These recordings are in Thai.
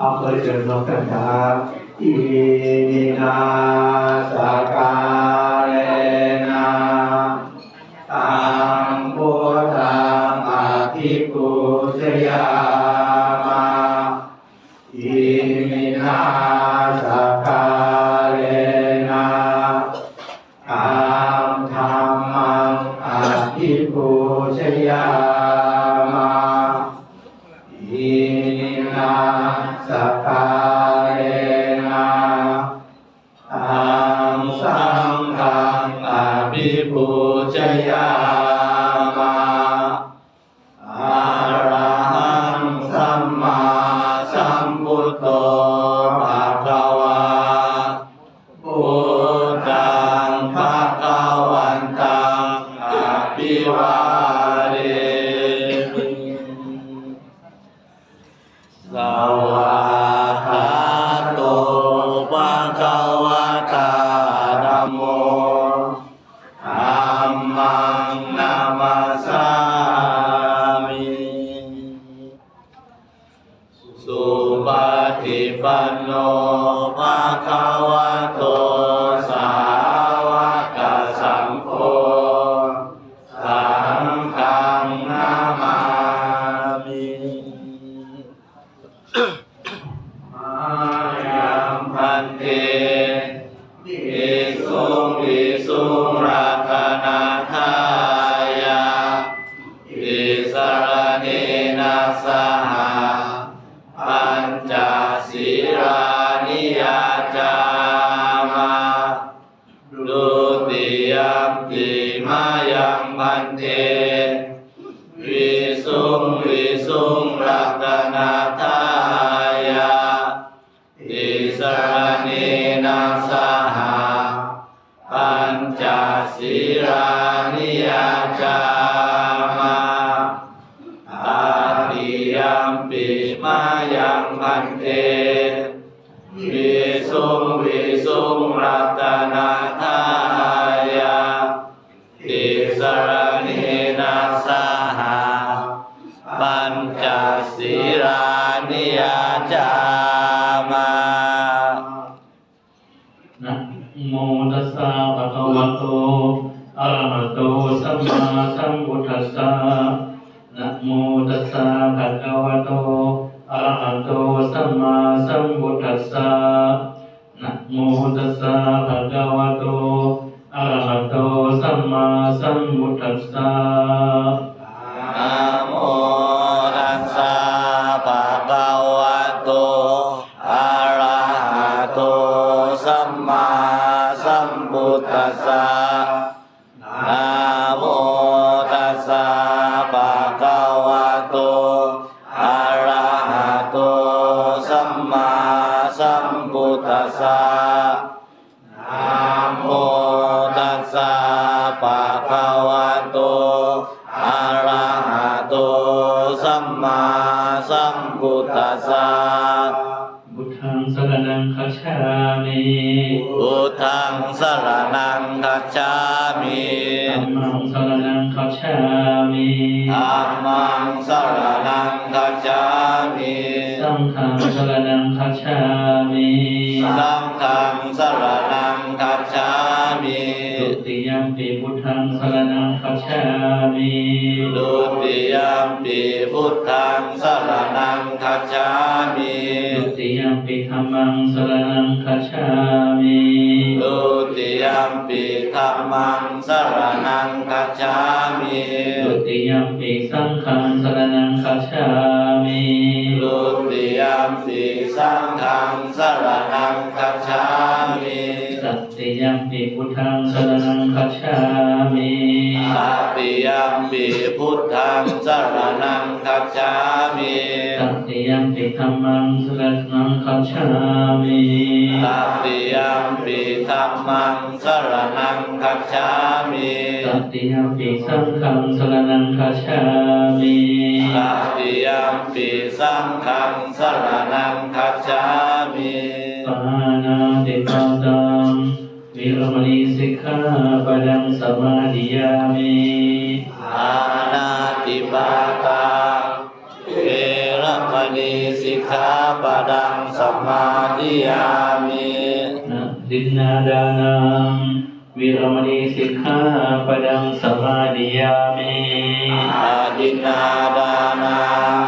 อัปจโนกัตถาอิมินาสกาเลนะตังพุทธังอภิปูชยามาอิมินาสกาเลนะตังธรรมังอภิปูชยา ภิ ดุติยมปิมายังพันเตวิสุงวิสุงรัตนาทายาอิสรเนนะสหาปัญจศีรานิยาจามาอาติยัมปิมายังพันเตวิสุง ตัสสะภะคะวะโตอะระหะโตสัมมาสัมพุทธัสสะนะโมตัสสะภะคะวะโตอะระหะโตสัมมาสัมพุทธัสสะนะโมตัสสะภะคะวะโตอะระหะโตสัมมาสัมพุทธัสสะนะ พุทธัสสะบุทังสรณังคัจฉามิพุทธังสรณังคัจฉามิธัมมังสรณังคัจฉามิธัมมังสรณังคัจฉามิ สังฆังสรณังคัจฉา มิสังฆังสรณังคัจฉามิตุติยมปิพุทธังสรณังคัจฉามิดุติยมปิพุทธังสรณังคัจฉามิตุติยมปิธัมมังสรณังคัจฉามิดุติยมปิธัมมังสรณังคัจฉามิตุติยมปิสังฆังสรณังคัจฉามิดุติยมปิ สังฆังสรณังคัจฉามิตัติยมปิพุทธังสรณังคัจฉามิอาติยมปิพุทธังสรณังคัจฉามิตัติยมปิธัมมังสรณังคัจฉามิตัติยมปิธัมมังสรณังคัจฉามิตัติยมปิสังฆังสรณังคัจฉามิตัติยมปิสังฆังสรณัง ติปาตังวิรมณีสิกขาปดังสมาธิยามิอานาติปาตาเวรมณีสิกขาปดังมาธิยามินะดินนาดานังวิรมณีสิกขาปดังสมาดิยามิอาดินนาดานาเวรม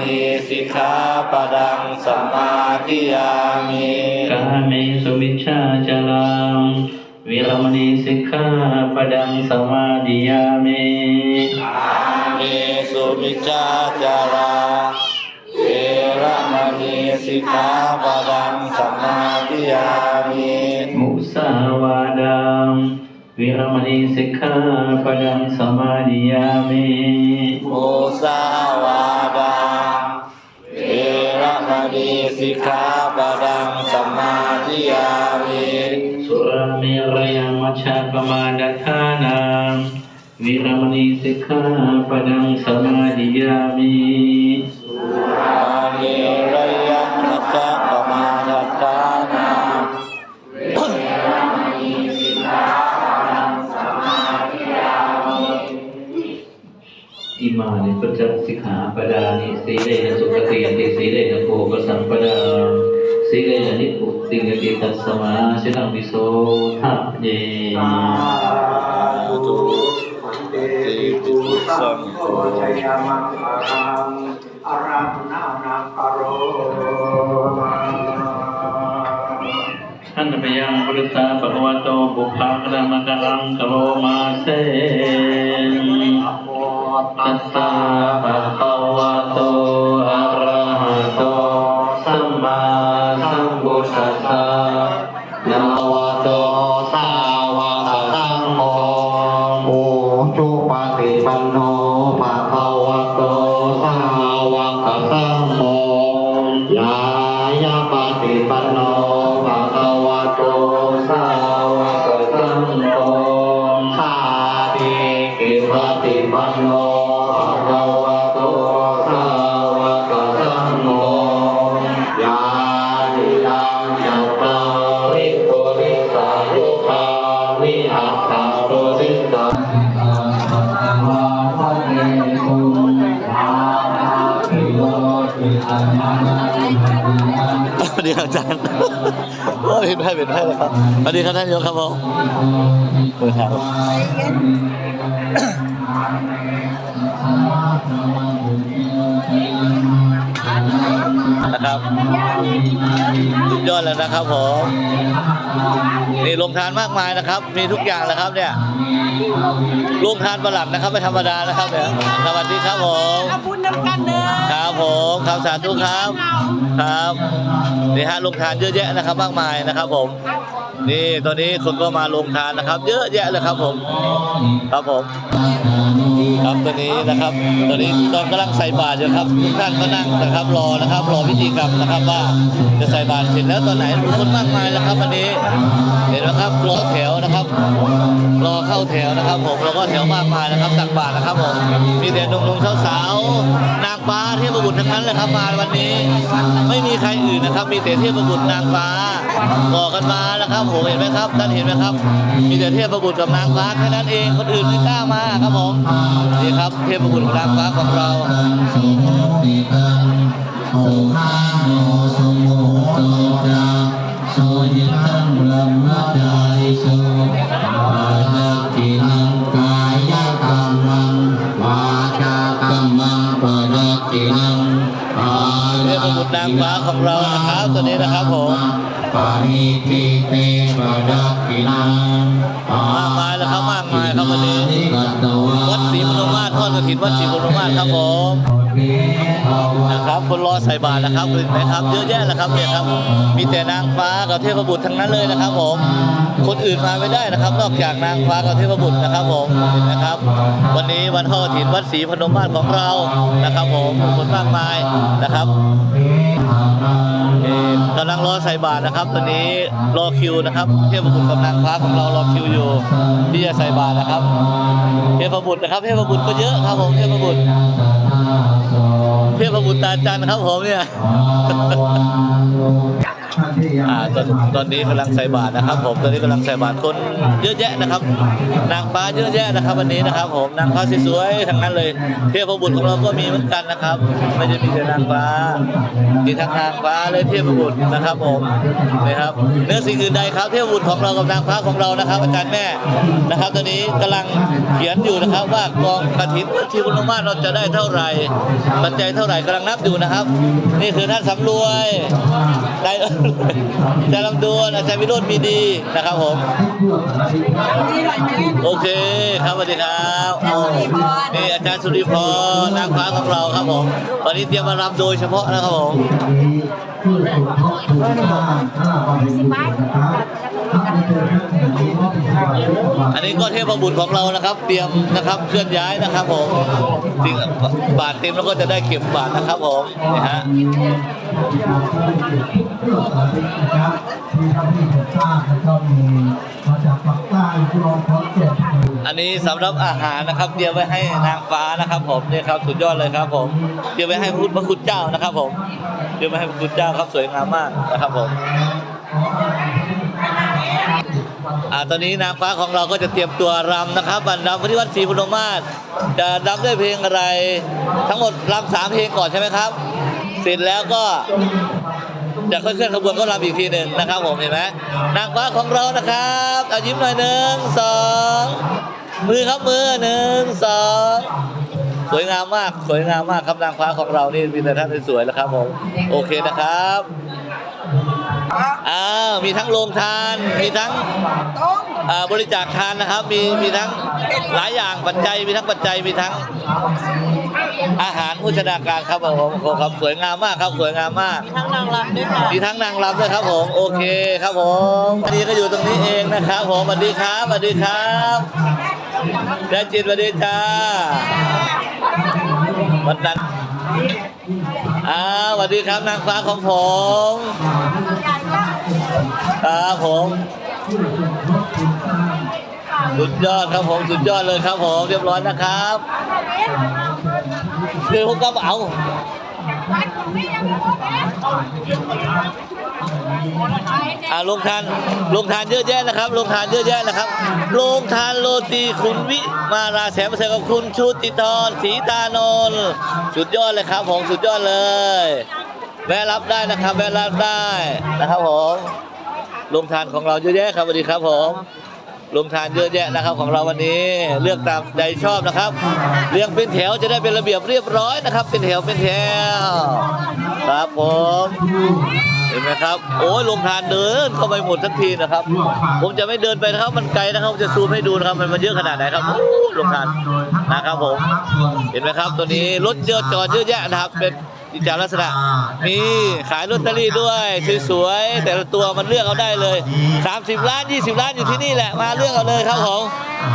ณีสิกขาปดังสมมาธิยามิกาเมสุมิชฌาจารังวิรมณีสิกขาปดังสมาดิยามิเมสุมิจจาจาราเวรมณีสิกขาปดังสมมาธิยามิมุสาวาดังวิรมณีสิกขาปดังสมาดิยามิโมสาวา สิกขาปดังสมาธิยามิสุราเมรยังมัชฌะปมาดทานังวิรมณีสิกขาปดังสมาธิยามิ อิมานิปัจจสิกขาปดานิสีเลนะสุขติยติสีเลนะโภกสัมปดาสีเลนะนิพุติยติตัสสมาชิลังวิโสทะเยตุติตุสังโฆชัยมังคังอารัมนานาคาโรท่านพยังพุทธาปะวะโตบุพพากรมกลังกโรมาเส ตัสสะภะคะวะโตอะระหะโตสัมมาสัมพุทธัสสะนะวะโตสาวกสังโฆโอจุปฏิปันโนภะคะวะโตสาวกสังโฆยายาปฏิปันโนภะคะวะโตสาวกสังโฆส เห็นภาพเห็นภาพเลยครับสวัสดีครับท่านนายกครับผมเปิดทาง นะครับสุดยอดแล้วนะครับผมนี่ลงทานมากมายนะครับ มีทุกอย่างแล้วครับเนี่ยลงทานประหลัดนะครับไม่ธรรมดานะครับเนี่ยสวัสดีครับผมขอบคุณน้ำกันเด้อครับผมครับสาธุครับครับนี่ฮะลงทานเยอะแยะนะครับ มากมายนะครับ ผม นี่ตอนนี้คนก็มาลงทานนะครับ เยอะแยะเลยครับผม ครับผม ครับตอนนี้นะครับตอนนี้ตอนกำลังใส่บาตรอยู่ครับทุกท่านก็นั่งนะครับ รอนะครับรอพิธีกรรมนะครับว่าจะใส่บาตรเสร็จแล้วตอนไหนคนมากมายแล้วครับวันนี้เห็นไหมครับรอแถวนะครับ รอเข้าแถวนะครับ ผมแล้วก็แถวมากมายนะครับตักบาตรนะครับผมมีแต่หนุ่มๆสาวๆนางฟ้าเทพบุตรทั้งนั้นเลยครับมาวันนี้ ไม่มีใครอื่นนะครับ มีแต่เทพบุตรนางฟ้าบอกกันมานะครับผมเห็นไหมครับท่านเห็นไหมครับ มีแต่เทพบุตรกับนางฟ้าแค่นั้นเองคนอื่นไม่กล้ามาครับผมนี่ครับเทพบุตรกับนางฟ้าของเราโสยิตังบรมาริโสอาณาตินังกายกรรมังวาจากรรมังปรักนังอาเทพบุตรนางฟ้าของเรานะครับตัวนี้นะครับผมปาริติเตปรักตินังมากมายแล้วครับมากมาย กระถินวัดศรีมโนมาตรครับผมนะครับคนรอใส่บาตรนะครับเห็นไหมครับ เยอะแยะแล้วครับเนี่ยครับ มีแต่นางฟ้ากับเทพบุตรทั้งนั้นเลยนะครับผม คนอื่นมาไม่ได้นะครับ นอกจากนางฟ้ากับเทพบุตรนะครับผมเห็นไหมครับ วันนี้วันทอดกฐินวัดศรีพนมมาตรของเรานะครับผมคนมากมายนะครับำลังรอใส่บาตรนะครับ ตอนนี้รอคิวนะครับ เทพบุตรกำลังพระของเรารอคิวอยู่ ที่จะใส่บาตรนะครับ เทพบุตรนะครับ เทพบุตรก็เยอะครับผมเทพบุตรเทพบุตรตาจันครับผมเนี่ย อ่าตอนตอนนี้กำลังใส่บาตรนะครับ ผมตอนนี้กำลังใส่บาตรคนเยอะแยะนะครับ นางฟ้าเยอะแยะนะครับ วันนี้นะครับ ผมนางฟ้าสวยๆทั้งนั้นเลยเทพบุตรของเราก็มีเหมือนกันนะครับ ไม่ได้มีแต่นางฟ้ามีทั้งนางฟ้าและเทพบุตรนะครับ ผมนะครับเนื้อสิ่งอื่นใดครับ เทพบุตรของเรากับนางฟ้าของเรานะครับ อาจารย์แม่นะครับ ตอนนี้กำลังเขียนอยู่นะครับ ว่ากองกฐินที่บุญมาเราจะได้เท่าไหร่ปัจจัยเท่าไหร่กำลังนับอยู่นะครับ นี่คือท่านสำรวยได้จะรย์ลำดวนอาจารย์วิโรจน์มีดีนะครับผม โอเคครับสวัสดีครับนี่อาจารย์สุริพรนางฟ้าของเราครับผมวันนี้เตรียมมารำโดยเฉพาะนะครับผม อันนี้ก็เทพบุตรของเรานะครับ เตรียมนะครับเคลื่อนย้ายนะครับผมสิ่งบาทเต็มแล้วก็จะได้เก็บบาทนะครับผมนี่ฮะอันนี้สำหรับอาหารนะครับเตรียมไว้ให้นางฟ้านะครับ ผมนี่ครับสุดยอดเลยครับ ผมเตรียมไว้ให้พุทธพระคุณเจ้านะครับ ผมเตรียมไว้ให้พระคุณเจ้าครับสวยงามมากนะครับผม อ่าตอนนี้นางฟ้าของเราก็จะเตรียมตัวรำนะครับบันรำที่วัดศรีพุทธมาศจะรำด้วยเพลงอะไร ทั้งหมดรำสามเพลงก่อนใช่ไหมครับ เสร็จแล้วก็จะค่อยเคลื่อนขบวนก็รำอีกทีหนึ่งนะครับผมเห็นไหมนางฟ้าของเรานะครับเอายิ้มหน่อยหนึ่งสองมือครับมือหนึ่งสองสวยงามมากสวยงามมากครับนางฟ้าของเรานี่มีแต่ท่านสวยๆแล้วครับผมโอเคนะครับ อ้าวมีทั้งโรงทาน มีทั้งอ่าบริจาคทานนะครับ มีมีทั้งหลายอย่างปัจจัย มีทั้งปัจจัย มีทั้งอาหารโภชนาการครับผมผมครับสวยงามมากครับสวยงามมากทั้งนางรำด้วยค่ะมีทั้งนางรำด้วยครับผมโอเคครับผมอันนี้ก็อยู่ตรงนี้เองนะครับผมสวัสดีครับสวัสดีครับแดนจิตสวัสดีจ้าวันนั้น อ่าสวัสดีครับนางฟ้าของผมครับผมสุดยอดครับผมสุดยอดเลยครับผมเรียบร้อยนะครับเดี๋ยวผมก็เอา อ่าลงทานลงทานเยอะแยะนะครับลงทานเยอะแยะนะครับลงทานโรตีคุณวิมาราแสงประเสริฐกับคุณชุติธรศรีตานนท์สุดยอดเลยครับผมสุดยอดเลยแวะรับได้นะครับแวะรับได้นะครับผมลงทานของเราเยอะแยะครับสวัสดีครับผม ลงทานเยอะแยะนะครับของเราวันนี้เลือกตามใจชอบนะครับ เรียงเป็นแถวจะได้เป็นระเบียบเรียบร้อยนะครับ เป็นแถวเป็นแถวครับผมเห็นไหมครับโอ้ยลงทานเดินเข้าไปหมดทันทีนะครับ ผมจะไม่เดินไปนะครับมันไกลนะครับผมจะซูมให้ดูนะครับมันมันเยอะขนาดไหนครับโอ้ลงทานนะครับผม เห็นไหมครับตัวนี้รถเยอะจอดเยอะแยะนะครับเป็น กิจลักษณะมีขายลอตเตอรี่ด้วยสวยๆแต่ละตัวมันเลือกเอาได้เลย 30 ล้าน 20 ล้านอยู่ที่นี่แหละมาเลือกเอาเลยครับผม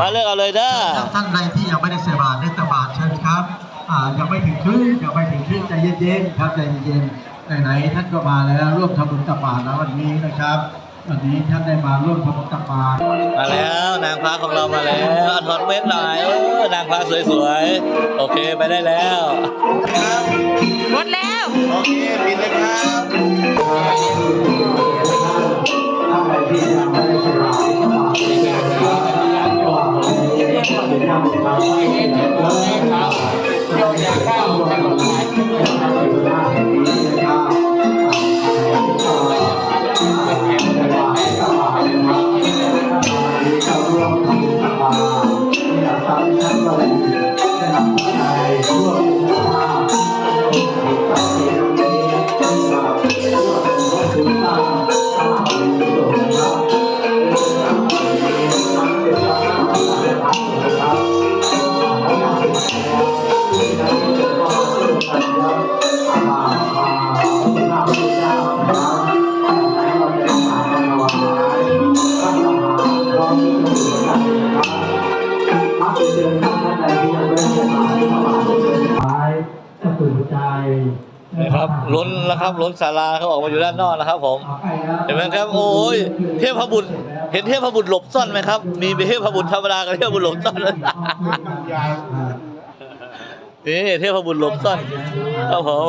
มาเลือกเอาเลยเด้อท่านใดที่ยังไม่ได้ใส่บาตรได้ใส่บาตรเชิญครับอ่ายังไม่ถึงครึ่งยังไม่ถึงครึ่งใจเย็นๆครับใจเย็นๆไหนๆท่านก็มาแล้วร่วมทำบุญตักบาตรแล้ววันนี้นะครับ วันนี้ท่านได้มาร่วมทำบุญตักบาตรมาแล้วนางฟ้าของเรามาแล้วถอดเม็ดหน่อยเออนางฟ้าสวยๆ โอเคไปได้แล้วหมดแล้ว โอเคปิดเลยครับท่านใดที่ยังไม่ได้ใส่บาตรก็มาเลย นะครับล้นแล้วครับล้นศาลาเขาออกมาอยู่ด้านนอกนะครับ ผมเห็นไหมครับ โอ้ยเทพบุตรเห็นเทพบุตรหลบซ่อนไหมครับ มีเทพบุตรธรรมดากับเทพบุตรหลบซ่อนนี่เทพบุตรหลบซ่อนครับผม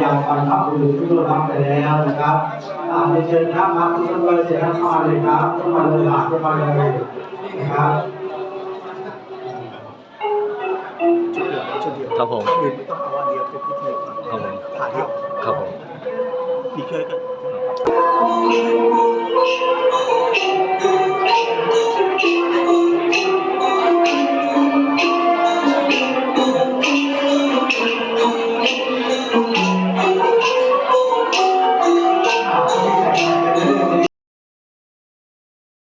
อย่างบรรพบุรุษที่ร่วงรับไปแล้วนะครับอ่าเชิญครับมาทุกท่านเลยเชิญเข้ามาเลยครับเข้ามาเลยหลานเข้ามาเลย ครับผมอื่นไม่ต้องเอาอันเดียวเป็นพิธีก่อนครับผมผ่าเดียวครับผมพี่ช่วยกันค